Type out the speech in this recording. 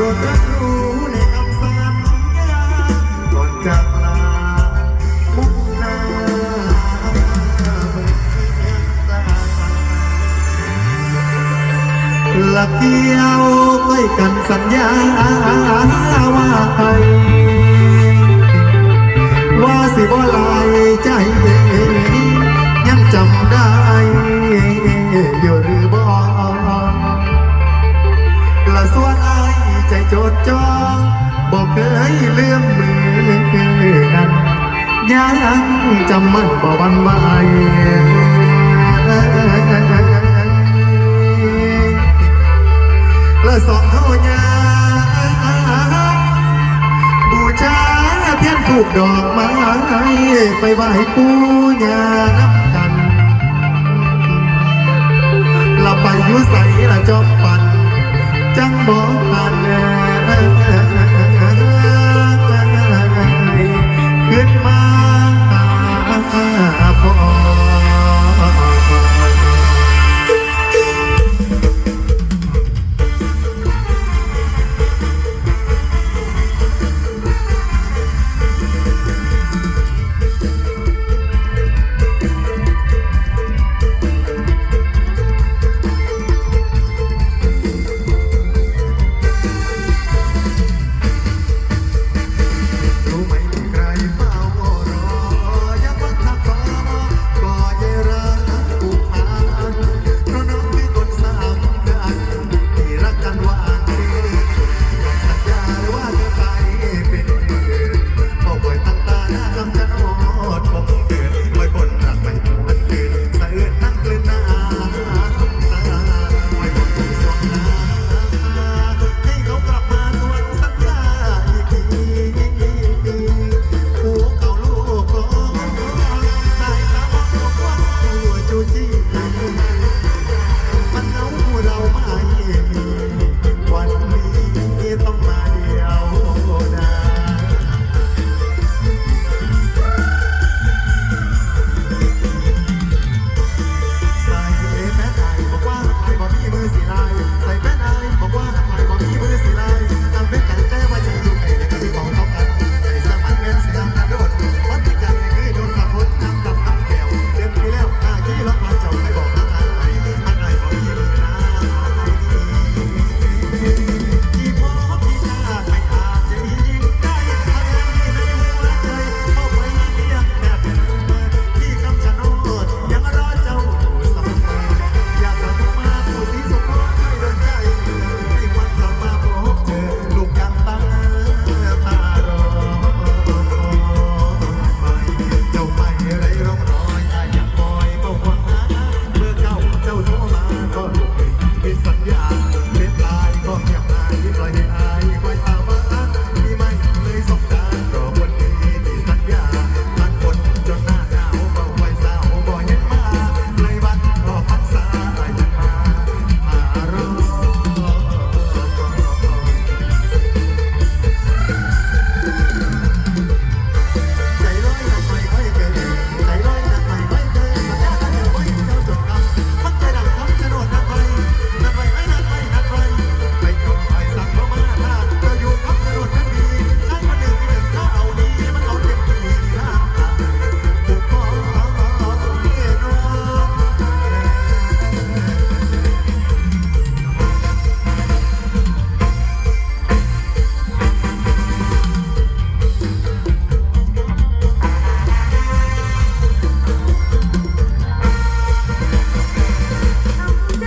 รับรู้ในคำสัญญาก่อนจากลาบุกนาหลักเดียวใกล้กันสัญญาว่าไว่าสิบ่ลายใจยังจำได้ ยลื่อมมือนั้นยังจำมันบ่วันไหวและสองเท่ายาบูชาเทียนถูกดอกไม้ไปไหว้ปูญานับกันเราไปยุใสละจอมปัน